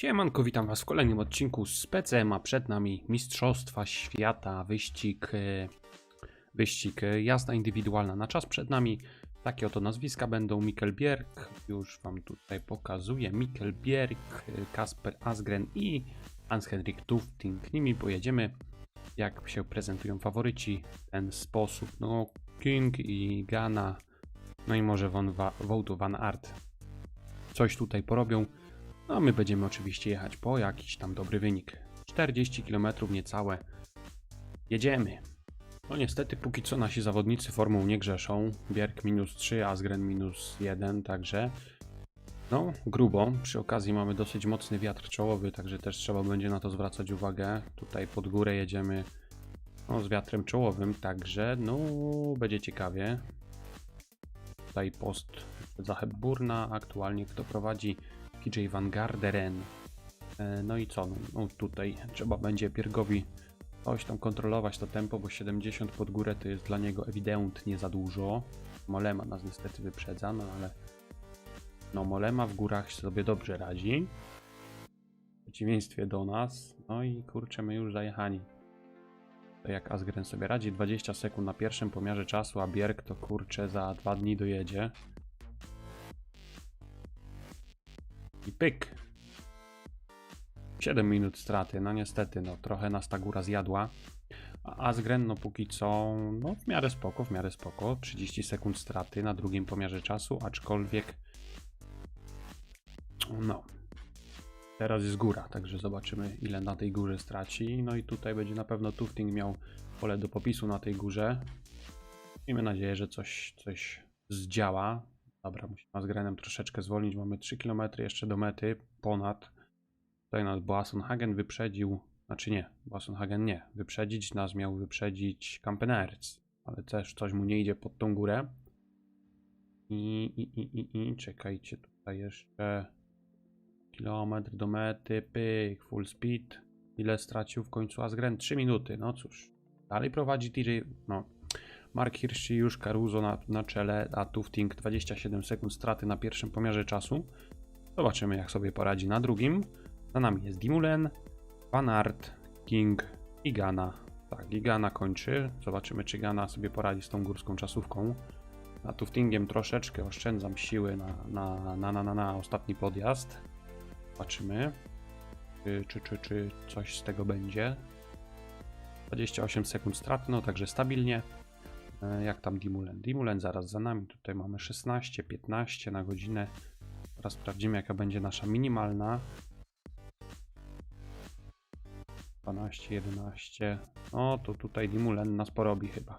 Siemanko, witam was w kolejnym odcinku z PCM, a przed nami Mistrzostwa Świata, wyścig, e, wyścig e, jazda indywidualna na czas przed nami. Takie oto nazwiska będą Mikkel Bjerg, już wam tutaj pokazuję, Mikkel Bjerg, e, Kasper Asgren i Hans-Henrik Tufting. Nimi pojedziemy, jak się prezentują faworyci w ten sposób, no King i Gana, no i może Von Wout van Aert coś tutaj porobią. No my będziemy oczywiście jechać po jakiś tam dobry wynik. 40 km niecałe. Jedziemy. No niestety póki co nasi zawodnicy formą nie grzeszą. Bierk minus 3, Asgren minus 1, także no grubo. Przy okazji mamy dosyć mocny wiatr czołowy, także też trzeba będzie na to zwracać uwagę. Tutaj pod górę jedziemy no, z wiatrem czołowym, także no będzie ciekawie. Tutaj post za Hepburna, aktualnie kto prowadzi PJ Van. E, No i co? No tutaj trzeba będzie Piergowi coś tam kontrolować to tempo, bo 70 pod górę to jest dla niego ewidentnie za dużo. Molema nas niestety wyprzedza, no ale no Molema w górach sobie dobrze radzi. W przeciwieństwie do nas. No i kurczę, my już zajechani. To jak Asgren sobie radzi 20 sekund na pierwszym pomiarze czasu, a Bierk to kurczę za dwa dni dojedzie. I pyk. 7 minut straty, no niestety, no trochę nas ta góra zjadła. A Asgren, no póki co, no w miarę spoko, w miarę spoko. 30 sekund straty na drugim pomiarze czasu, aczkolwiek no teraz jest góra, także zobaczymy ile na tej górze straci. No i tutaj będzie na pewno Tufting miał pole do popisu na tej górze. Miejmy nadzieję, że coś, coś zdziała. Dobra, musimy z Grenem troszeczkę zwolnić. Mamy 3 km jeszcze do mety, ponad. Tutaj nas Boasson-Hagen wyprzedził. Znaczy nie, Boasson-Hagen nie. Wyprzedzić nas miał wyprzedzić Kampenerz. Ale też coś mu nie idzie pod tą górę. I, i, i, i, i czekajcie, tutaj jeszcze kilometr do mety, pyk, full speed. Ile stracił w końcu Asgren? 3 minuty, no cóż. Dalej prowadzi TJ, no Mark Hirschi już Caruso na, na czele, a Tufting 27 sekund straty na pierwszym pomiarze czasu. Zobaczymy jak sobie poradzi na drugim. Za nami jest Dimulen, Van Aert, King i Gana. Tak, i Gana kończy. Zobaczymy czy Gana sobie poradzi z tą górską czasówką. A Tuftingiem troszeczkę oszczędzam siły na, na, na, na, na, na ostatni podjazd. Zobaczymy, czy, czy, czy, czy coś z tego będzie. 28 sekund straty, no także stabilnie. E, Jak tam Dimulen? Dimulen zaraz za nami. Tutaj mamy 16, 15 na godzinę. Teraz sprawdzimy, jaka będzie nasza minimalna. 12, 11. No to tutaj Dimulen nas porobi chyba.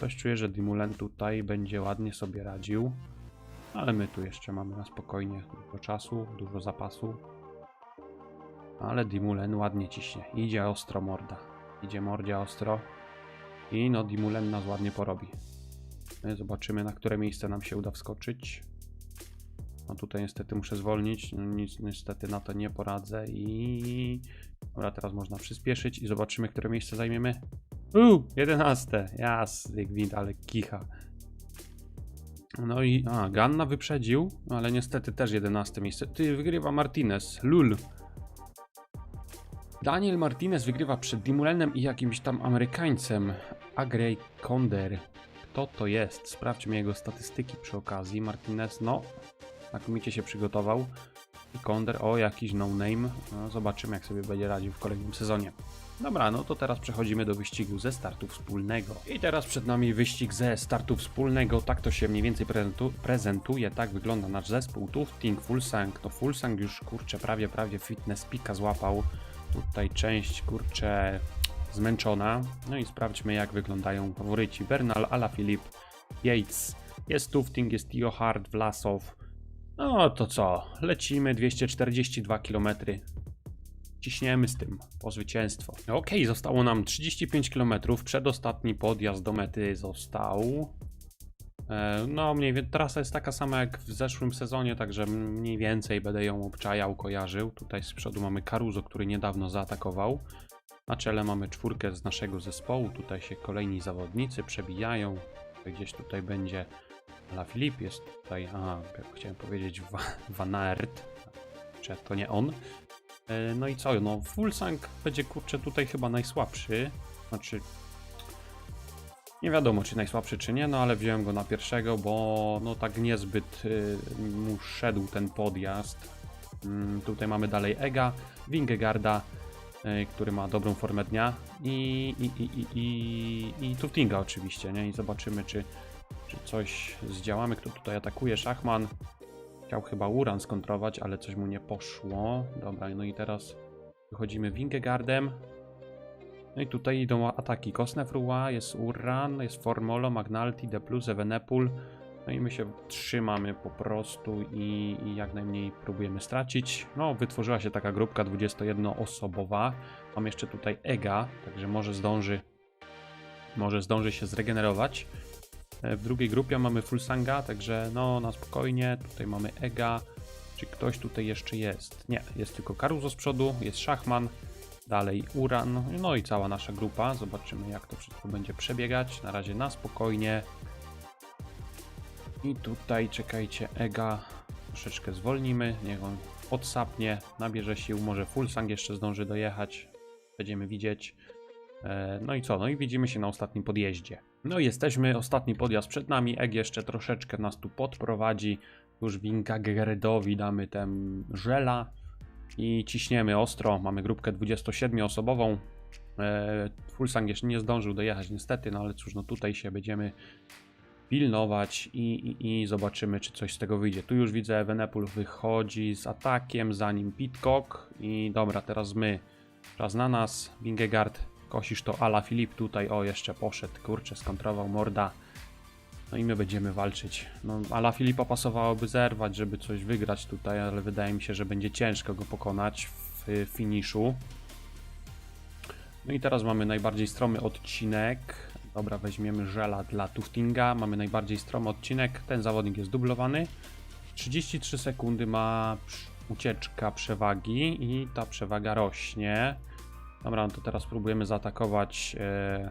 Coś czuję, że Dimulen tutaj będzie ładnie sobie radził. Ale my tu jeszcze mamy na spokojnie dużo czasu, dużo zapasu. Ale Dimulen ładnie ciśnie. Idzie ostro morda. Idzie mordzia ostro. I no Dimulen nas ładnie porobi. My zobaczymy na które miejsce nam się uda wskoczyć. No tutaj niestety muszę zwolnić. No nic niestety na to nie poradzę i... Dobra, teraz można przyspieszyć i zobaczymy, które miejsce zajmiemy. Uuu, 11. Jasny gwint, ale kicha. No i... A, Ganna wyprzedził, ale niestety też 11 miejsce. Ty, wygrywa Martinez. Lul. Daniel Martinez wygrywa przed Dimulenem i jakimś tam Amerykańcem. Agrej Konder. Kto to jest? Sprawdźmy jego statystyki przy okazji. Martinez, no, znakomicie się przygotował. I Konder, o, jakiś no-name. No, zobaczymy, jak sobie będzie radził w kolejnym sezonie. Dobra, no to teraz przechodzimy do wyścigu ze startu wspólnego. I teraz przed nami wyścig ze startu wspólnego. Tak to się mniej więcej prezentu prezentuje. Tak wygląda nasz zespół. Tufting, Fulsang. No Fulsang już, kurczę, prawie, prawie fitness pika złapał. Tutaj część, kurczę, zmęczona. No i sprawdźmy, jak wyglądają faworyci. Bernal, Alaphilippe, Yates. Jest Tufting, jest Tio Hart. No to co? Lecimy 242 km. Ciśniemy z tym po zwycięstwo. Okej, zostało nam 35 km. Przedostatni podjazd do mety został. E, No, mniej więcej trasa jest taka sama jak w zeszłym sezonie, także mniej więcej będę ją obczajał, kojarzył. Tutaj z przodu mamy Caruso, który niedawno zaatakował. Na czele mamy czwórkę z naszego zespołu. Tutaj się kolejni zawodnicy przebijają. Gdzieś tutaj będzie La Filip, jest tutaj, aha, chciałem powiedzieć Van Aert, czy to nie on. E, No i co, no Fulsang będzie kurczę tutaj chyba najsłabszy. Znaczy, nie wiadomo czy najsłabszy czy nie, no ale wziąłem go na pierwszego, bo no tak niezbyt y, mu szedł ten podjazd. Mm, tutaj mamy dalej Ega, Wingegarda, który ma dobrą formę dnia i, i, i, i, i, i oczywiście, nie? I zobaczymy czy, czy coś zdziałamy. Kto tutaj atakuje? Szachman. Chciał chyba Uran skontrować, ale coś mu nie poszło. Dobra, no i teraz wychodzimy Wingegardem. No i tutaj idą ataki. Kosnefrua, jest Uran, jest Formolo, Magnalti, D+, Evenepul. No i my się trzymamy po prostu i, i jak najmniej próbujemy stracić. No, wytworzyła się taka grupka 21-osobowa. Mam jeszcze tutaj Ega, także może zdąży, może zdąży się zregenerować. E, W drugiej grupie mamy Fulsanga, także no na spokojnie. Tutaj mamy Ega. Czy ktoś tutaj jeszcze jest? Nie, jest tylko Caruso z przodu, jest Szachman, dalej Uran, no i cała nasza grupa. Zobaczymy jak to wszystko będzie przebiegać. Na razie na spokojnie. I tutaj czekajcie, Ega troszeczkę zwolnimy, niech on odsapnie, nabierze sił, może Fulsang jeszcze zdąży dojechać. Będziemy widzieć. E, No i co? No i widzimy się na ostatnim podjeździe. No i jesteśmy, ostatni podjazd przed nami. Eg jeszcze troszeczkę nas tu podprowadzi. Już Winka Geredowi damy tem żela i ciśniemy ostro. Mamy grupkę 27-osobową. E, Fulsang jeszcze nie zdążył dojechać niestety, no ale cóż, no tutaj się będziemy pilnować i, i, i zobaczymy, czy coś z tego wyjdzie. Tu już widzę, Evenepul wychodzi z atakiem, zanim Pitcock i dobra, teraz my. Czas na nas, Wingegard, kosisz to Ala Filip tutaj, o jeszcze poszedł, kurczę, skontrował morda. No i my będziemy walczyć. No, Ala Filipa pasowałoby zerwać, żeby coś wygrać tutaj, ale wydaje mi się, że będzie ciężko go pokonać w finiszu. No i teraz mamy najbardziej stromy odcinek. Dobra, weźmiemy żela dla Tuftinga. Mamy najbardziej stromy odcinek. Ten zawodnik jest dublowany. 33 sekundy ma ucieczka przewagi i ta przewaga rośnie. Dobra, no to teraz spróbujemy zaatakować e,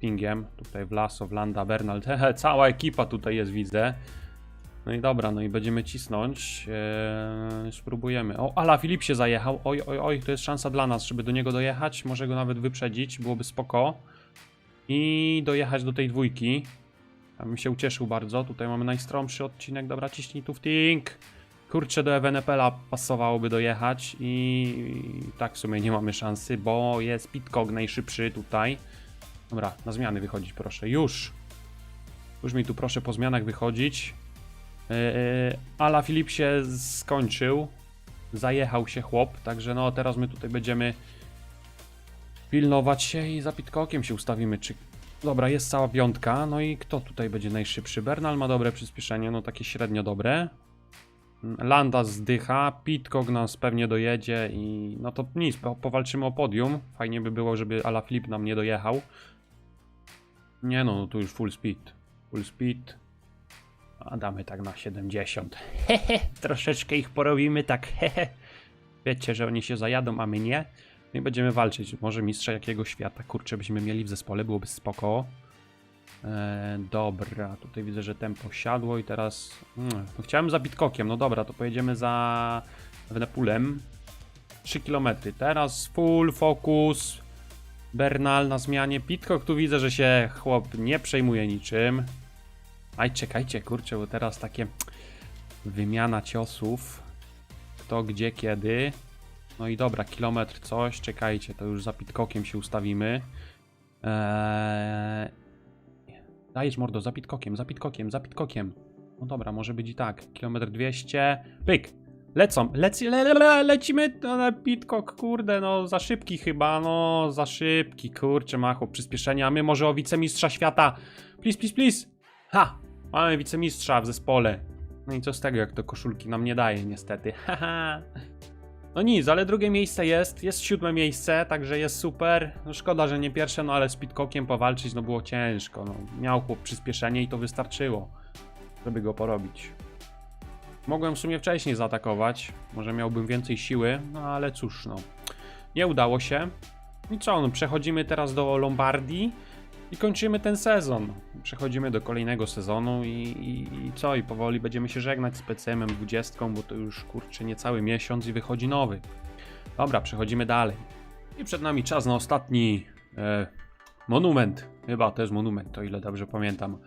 pingiem. Tutaj Vlaso, Landa, Bernal. Cała ekipa tutaj jest, widzę. No i dobra, no i będziemy cisnąć. Eee, spróbujemy. O, Ala Filip się zajechał. Oj, oj, oj, to jest szansa dla nas, żeby do niego dojechać. Może go nawet wyprzedzić, byłoby spoko. I dojechać do tej dwójki. Ja bym się ucieszył bardzo. Tutaj mamy najstromszy odcinek. Dobra, ciśnij tu w ting. Kurczę, do Evenepela pasowałoby dojechać i tak w sumie nie mamy szansy, bo jest Pitcock najszybszy tutaj. Dobra, na zmiany wychodzić proszę. Już. Już mi tu proszę po zmianach wychodzić. Yy, Ala Filip się skończył. Zajechał się chłop, także no teraz my tutaj będziemy pilnować się i za Pitcockiem się ustawimy. Czy... Dobra, jest cała piątka. No i kto tutaj będzie najszybszy? Bernal ma dobre przyspieszenie, no takie średnio dobre. Landa zdycha, Pitcock nas pewnie dojedzie i no to nic, po, powalczymy o podium. Fajnie by było, żeby Ala Filip nam nie dojechał. Nie no, no tu już full speed. Full speed. A damy tak na 70. Hehe, troszeczkę ich porobimy tak, hehe. Wiecie, że oni się zajadą, a my nie. No i będziemy walczyć. Może mistrza jakiego świata, kurczę, byśmy mieli w zespole, byłoby spoko. E, dobra, tutaj widzę, że tempo siadło i teraz... Mm, no chciałem za Bitkokiem, no dobra, to pojedziemy za Wenepulem. 3 km. Teraz full focus. Bernal na zmianie. Pitcock tu widzę, że się chłop nie przejmuje niczym. Aj, czekajcie, kurczę, bo teraz takie wymiana ciosów. Kto, gdzie, kiedy. No i dobra, kilometr coś, czekajcie, to już za Pitcockiem się ustawimy. Eee... Dajesz mordo, za Pitcockiem, za Pitcockiem, za Pitcockiem. No dobra, może być i tak. Kilometr 200. Pyk! Lecą, leci, le, le, le, lecimy, ale Pitcock, kurde, no za szybki chyba, no za szybki, kurczę, ma chłop przyspieszenia, a my może o wicemistrza świata. Please, please, please. Ha! Mamy wicemistrza w zespole. No i co z tego, jak to koszulki nam nie daje, niestety. Haha. No nic, ale drugie miejsce jest, jest siódme miejsce, także jest super. No szkoda, że nie pierwsze, no ale z Pitcockiem powalczyć, no było ciężko. No, miał chłop przyspieszenie i to wystarczyło, żeby go porobić. Mogłem w sumie wcześniej zaatakować, może miałbym więcej siły, no ale cóż, no. Nie udało się. I co, no przechodzimy teraz do Lombardii i kończymy ten sezon. Przechodzimy do kolejnego sezonu i, i, i co? I powoli będziemy się żegnać z PCM-em 20, bo to już kurczę niecały miesiąc i wychodzi nowy. Dobra, przechodzimy dalej. I przed nami czas na ostatni e, monument. Chyba to jest monument, o ile dobrze pamiętam.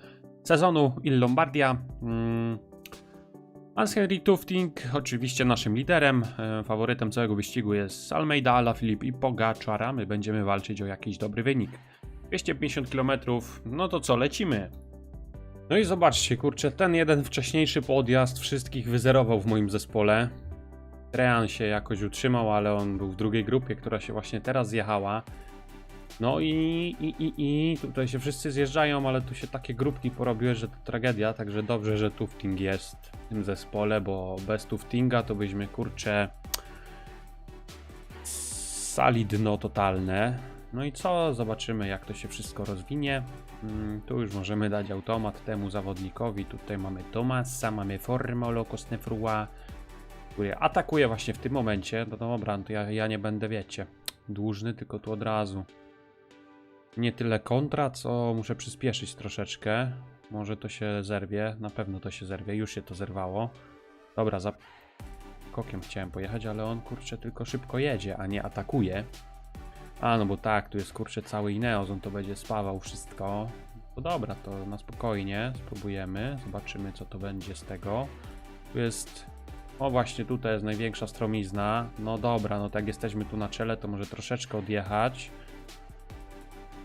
Sezonu Il Lombardia. Mm. Hans Henry Tufting, oczywiście naszym liderem. E, faworytem całego wyścigu jest Almeida, Alaphilippe i Pogaczara. My będziemy walczyć o jakiś dobry wynik. 250 km, no to co, lecimy. No i zobaczcie, kurczę, ten jeden wcześniejszy podjazd wszystkich wyzerował w moim zespole. Trean się jakoś utrzymał, ale on był w drugiej grupie, która się właśnie teraz zjechała. No i, i, i, i tutaj się wszyscy zjeżdżają, ale tu się takie grupki porobiły, że to tragedia, także dobrze, że Tufting jest w tym zespole, bo bez Tuftinga to byśmy, kurczę, sali dno totalne. No i co? Zobaczymy, jak to się wszystko rozwinie. Mm, tu już możemy dać automat temu zawodnikowi. Tutaj mamy Tomasa, mamy Formolo Kosnefrua, który atakuje właśnie w tym momencie. No dobra, no to ja, ja nie będę, wiecie, dłużny, tylko tu od razu. Nie tyle kontra, co muszę przyspieszyć troszeczkę. Może to się zerwie, na pewno to się zerwie, już się to zerwało. Dobra, za kokiem chciałem pojechać, ale on kurczę tylko szybko jedzie, a nie atakuje. A no bo tak, tu jest kurczę cały Ineos, on to będzie spawał wszystko. To dobra, to na spokojnie spróbujemy, zobaczymy co to będzie z tego. Tu jest, o właśnie tutaj jest największa stromizna. No dobra, no tak jesteśmy tu na czele, to może troszeczkę odjechać.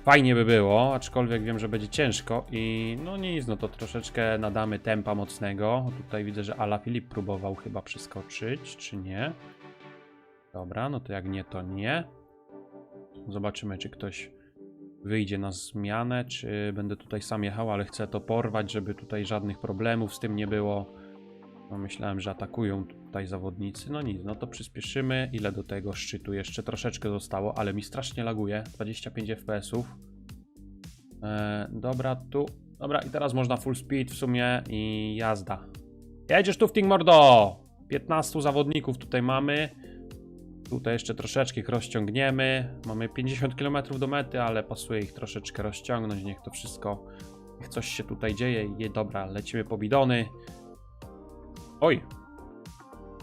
Fajnie by było, aczkolwiek wiem, że będzie ciężko i no nic, no to troszeczkę nadamy tempa mocnego. Tutaj widzę, że Ala Filip próbował chyba przeskoczyć, czy nie? Dobra, no to jak nie, to nie. Zobaczymy, czy ktoś wyjdzie na zmianę, czy będę tutaj sam jechał, ale chcę to porwać, żeby tutaj żadnych problemów z tym nie było. No myślałem, że atakują tutaj zawodnicy. No nic, no to przyspieszymy. Ile do tego szczytu? Jeszcze troszeczkę zostało, ale mi strasznie laguje. 25 fps-ów. E, dobra, tu. Dobra, i teraz można full speed w sumie i jazda. Jedziesz tu w Ting Mordo! 15 zawodników tutaj mamy. Tutaj jeszcze troszeczkę ich rozciągniemy. Mamy 50 km do mety, ale pasuje ich troszeczkę rozciągnąć. Niech to wszystko, niech coś się tutaj dzieje. I dobra, lecimy po bidony. Oj!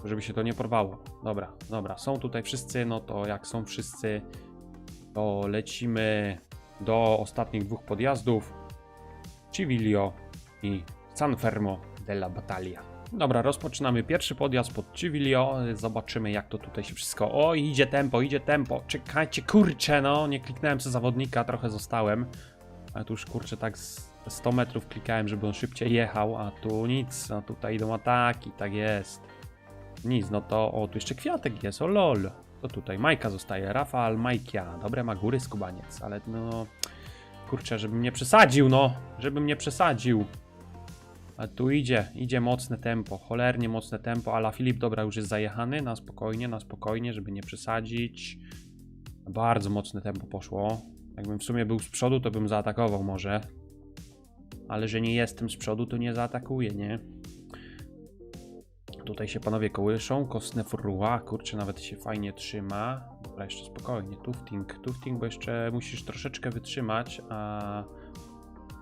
Żeby się to nie porwało. Dobra, dobra. Są tutaj wszyscy, no to jak są wszyscy, to lecimy do ostatnich dwóch podjazdów. Civilio i San Fermo della Battaglia. Dobra, rozpoczynamy pierwszy podjazd pod Civilio. Zobaczymy jak to tutaj się wszystko... O, idzie tempo, idzie tempo. Czekajcie, kurczę, no. Nie kliknąłem sobie zawodnika, trochę zostałem. Ale tu już kurczę tak z 100 metrów klikałem, żeby on szybciej jechał, a tu nic. No tutaj idą ataki, tak jest. Nic, no to... O, tu jeszcze kwiatek jest, o lol. To tutaj Majka zostaje, Rafael Majkia. Dobre ma góry skubaniec, ale no... Kurczę, żebym nie przesadził, no. Żebym nie przesadził. A tu idzie, idzie mocne tempo, cholernie mocne tempo, ale Filip, dobra, już jest zajechany, na spokojnie, na spokojnie, żeby nie przesadzić. Bardzo mocne tempo poszło. Jakbym w sumie był z przodu, to bym zaatakował może. Ale że nie jestem z przodu, to nie zaatakuję, nie? Tutaj się panowie kołyszą, kostne furua, kurczę, nawet się fajnie trzyma. Dobra, jeszcze spokojnie, tufting, tufting, bo jeszcze musisz troszeczkę wytrzymać, a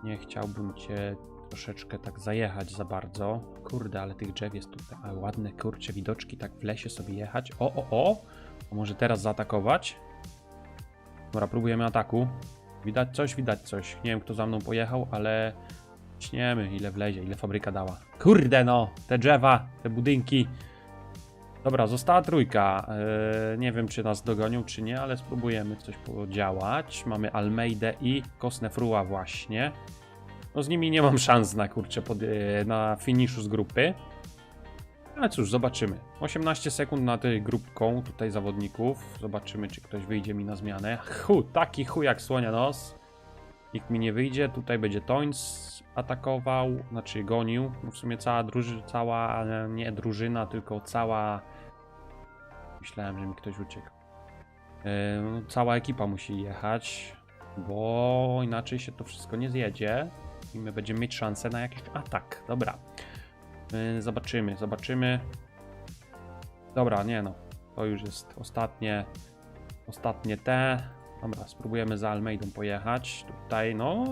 nie chciałbym cię troszeczkę tak zajechać za bardzo. Kurde, ale tych drzew jest tutaj, ale ładne, kurcze widoczki, tak w lesie sobie jechać. O, o, o! A może teraz zaatakować? Dobra, próbujemy ataku. Widać coś, widać coś. Nie wiem, kto za mną pojechał, ale śniemy, ile wlezie, ile fabryka dała. Kurde no, te drzewa, te budynki. Dobra, została trójka. Eee, nie wiem, czy nas dogonią, czy nie, ale spróbujemy coś podziałać. Mamy Almeidę i Kosnefrua właśnie. No z nimi nie mam szans na kurczę pod, e, na finiszu z grupy. Ale cóż, zobaczymy. 18 sekund na tej grupką tutaj zawodników. Zobaczymy, czy ktoś wyjdzie mi na zmianę. Hu, taki chuj jak słonia nos. Nikt mi nie wyjdzie. Tutaj będzie Tońc atakował, znaczy gonił. No w sumie cała drużyna, cała, nie drużyna, tylko cała... Myślałem, że mi ktoś uciekł. No, cała ekipa musi jechać, bo inaczej się to wszystko nie zjedzie i my będziemy mieć szansę na jakiś atak. Dobra. Yy, zobaczymy, zobaczymy. Dobra, nie no. To już jest ostatnie. Ostatnie te. Dobra, spróbujemy za Almeidą pojechać. Tutaj, no,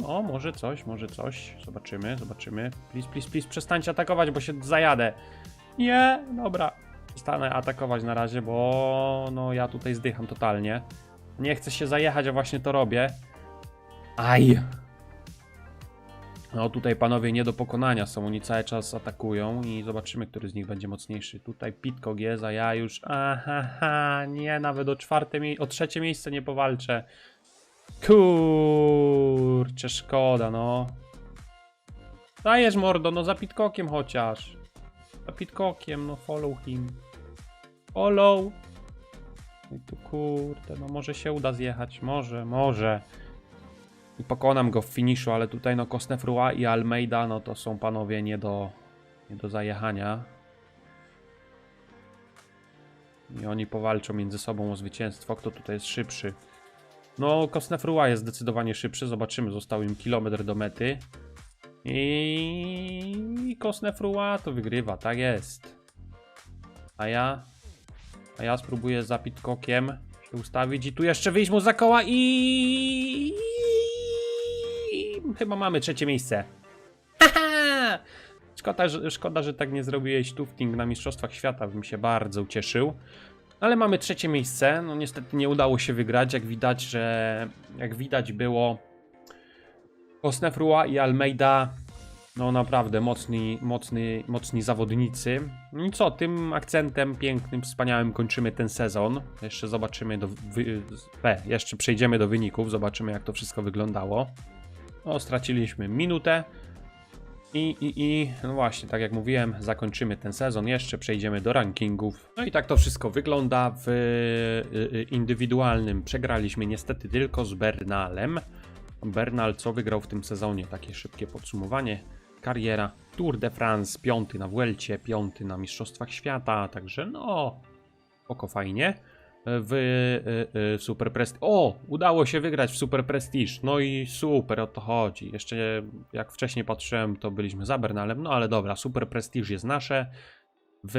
no, może coś, może coś. Zobaczymy, zobaczymy. Please, please, please, przestańcie atakować, bo się zajadę. Nie, dobra. Stanę atakować na razie, bo no ja tutaj zdycham totalnie. Nie chcę się zajechać, a właśnie to robię. Aj! No tutaj panowie nie do pokonania są, oni cały czas atakują i zobaczymy, który z nich będzie mocniejszy. Tutaj Pitcock jest, a ja już... Aha, nie, nawet o czwarte o trzecie miejsce nie powalczę. Kurczę, szkoda, no. Dajesz mordo, no za Pitcockiem chociaż. Za Pitcockiem, no follow him. Follow. I tu kurde, no może się uda zjechać, może, może. I pokonam go w finiszu, ale tutaj no Kosnefrua i Almeida, no to są panowie nie do, nie do zajechania. I oni powalczą między sobą o zwycięstwo, kto tutaj jest szybszy. No, Kosnefrua jest zdecydowanie szybszy, zobaczymy, został im kilometr do mety. I Kosnefrua to wygrywa, tak jest. A ja, a ja spróbuję za Pitcockiem się ustawić i tu jeszcze wyjść mu za koła i... Chyba mamy trzecie miejsce. Haha! Szkoda, że, szkoda, że tak nie zrobiłeś tufting na Mistrzostwach Świata, bym się bardzo ucieszył. Ale mamy trzecie miejsce. No niestety nie udało się wygrać, jak widać, że jak widać było Osnefrua i Almeida no naprawdę mocni, mocni, mocni zawodnicy. No i co, tym akcentem pięknym, wspaniałym kończymy ten sezon. Jeszcze zobaczymy do wy... jeszcze przejdziemy do wyników, zobaczymy jak to wszystko wyglądało. No, straciliśmy minutę. I, i, I, no właśnie, tak jak mówiłem, zakończymy ten sezon, jeszcze przejdziemy do rankingów. No i tak to wszystko wygląda w y, y, indywidualnym. Przegraliśmy niestety tylko z Bernalem. Bernal co wygrał w tym sezonie? Takie szybkie podsumowanie. Kariera Tour de France, piąty na Vuelcie, piąty na Mistrzostwach Świata, także no, oko fajnie. W y, y, Super Prestige. O! Udało się wygrać w Super Prestige. No i super, o to chodzi. Jeszcze jak wcześniej patrzyłem, to byliśmy za Bernalem. No ale dobra, Super Prestige jest nasze. W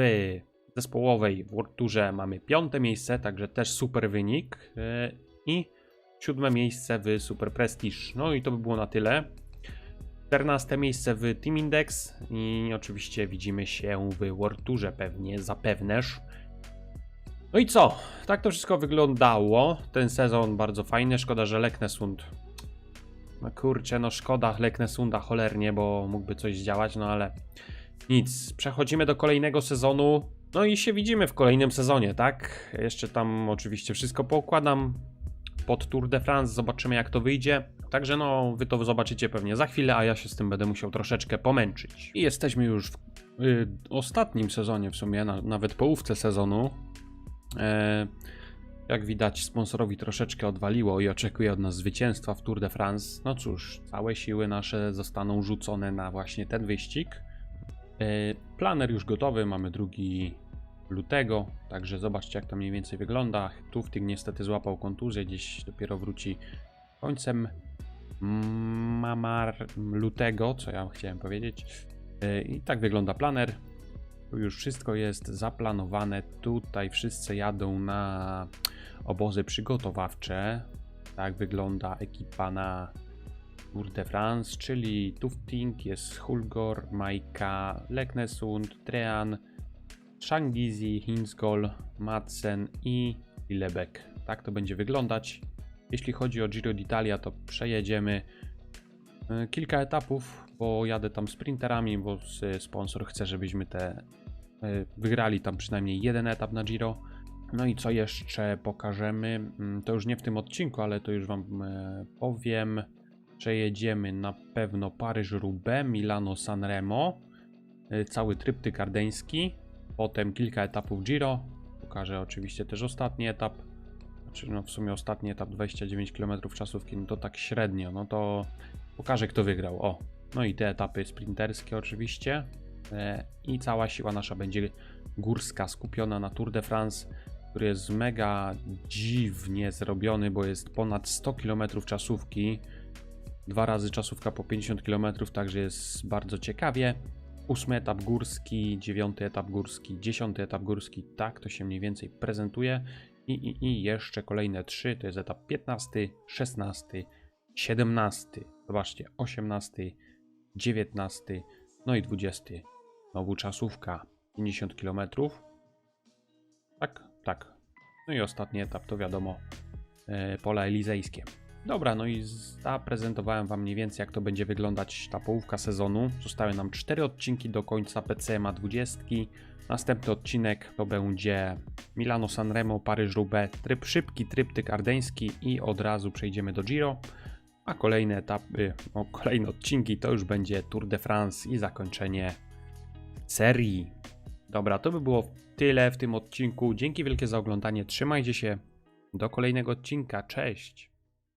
zespołowej World Tourze mamy piąte miejsce, także też super wynik. Y, I siódme miejsce w Super Prestige. No i to by było na tyle. 14 miejsce w Team Index i oczywiście widzimy się w World Tourze pewnie, zapewneż. No i co? Tak to wszystko wyglądało. Ten sezon bardzo fajny. Szkoda, że Leknesund. No kurczę, no szkoda Leknesunda cholernie, bo mógłby coś zdziałać, no ale nic. Przechodzimy do kolejnego sezonu. No i się widzimy w kolejnym sezonie, tak? Jeszcze tam oczywiście wszystko poukładam pod Tour de France. Zobaczymy jak to wyjdzie. Także no, wy to zobaczycie pewnie za chwilę, a ja się z tym będę musiał troszeczkę pomęczyć. I jesteśmy już w y, ostatnim sezonie w sumie, na, nawet połówce sezonu. E, jak widać, sponsorowi troszeczkę odwaliło i oczekuje od nas zwycięstwa w Tour de France. No cóż, całe siły nasze zostaną rzucone na właśnie ten wyścig. E, planer już gotowy, mamy 2 lutego, także zobaczcie jak to mniej więcej wygląda. Tufting niestety złapał kontuzję, gdzieś dopiero wróci końcem mamar lutego, co ja chciałem powiedzieć. E, I tak wygląda planer. Już wszystko jest zaplanowane. Tutaj wszyscy jadą na obozy przygotowawcze. Tak wygląda ekipa na Tour de France, czyli Tufting, jest Hulgor, Majka, Leknesund, Trean, Shangizi, Hinsgol, Madsen i Lebek. Tak to będzie wyglądać. Jeśli chodzi o Giro d'Italia, to przejedziemy e, kilka etapów, bo jadę tam sprinterami, bo sponsor chce, żebyśmy te e, wygrali tam przynajmniej jeden etap na Giro. No i co jeszcze pokażemy? Mm, To już nie w tym odcinku, ale to już Wam e, powiem. Przejedziemy na pewno Paryż-Roubaix, Milano, Sanremo, e, cały tryptyk ardeński, potem kilka etapów Giro. Pokażę oczywiście też ostatni etap. Znaczy, no w sumie ostatni etap 29 km czasówki, no to tak średnio. No to pokażę, kto wygrał. O, no i te etapy sprinterskie oczywiście. E, I cała siła nasza będzie górska, skupiona na Tour de France, który jest mega dziwnie zrobiony, bo jest ponad 100 km czasówki. Dwa razy czasówka po 50 km, także jest bardzo ciekawie. Ósmy etap górski, dziewiąty etap górski, dziesiąty etap górski, tak to się mniej więcej prezentuje. I, i, I jeszcze kolejne trzy, to jest etap 15, 16, 17, zobaczcie, 18, 19, no i 20. Znowu czasówka 50 km. Tak, tak. No i ostatni etap to wiadomo e, pola elizejskie. Dobra, no i zaprezentowałem Wam mniej więcej jak to będzie wyglądać ta połówka sezonu. Zostały nam 4 odcinki do końca PCMA 20. Następny odcinek to będzie Milano Sanremo, Paryż-Roubaix, tryb szybki, tryptyk ardeński i od razu przejdziemy do Giro. A kolejne etapy, no, kolejne odcinki to już będzie Tour de France i zakończenie serii. Dobra, to by było tyle w tym odcinku. Dzięki wielkie za oglądanie. Trzymajcie się. Do kolejnego odcinka. Cześć.